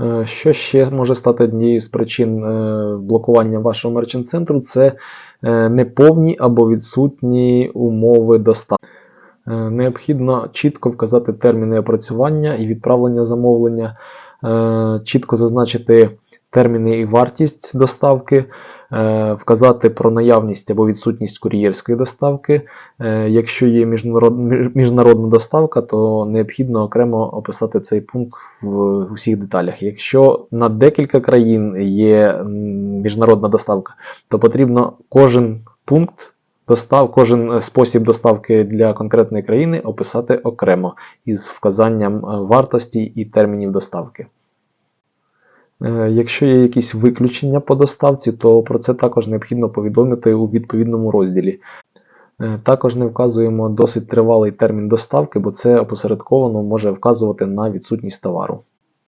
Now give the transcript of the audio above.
Е, Що ще може стати однією з причин е, блокування вашого мерчант центру це е, неповні або відсутні умови доставки. Необхідно чітко вказати терміни опрацювання і відправлення замовлення, чітко зазначити терміни і вартість доставки, е, вказати про наявність або відсутність кур'єрської доставки. Е, Якщо є міжнарод- міжнародна доставка, то необхідно окремо описати цей пункт в усіх деталях. Якщо на декілька країн є міжнародна доставка, то потрібно кожен пункт достав, кожен спосіб доставки для конкретної країни описати окремо із вказанням е, вартості і термінів доставки. Е, Якщо є якісь виключення по доставці, то про це також необхідно повідомити у відповідному розділі. Е, Також не вказуємо досить тривалий термін доставки, бо це опосередковано може вказувати на відсутність товару.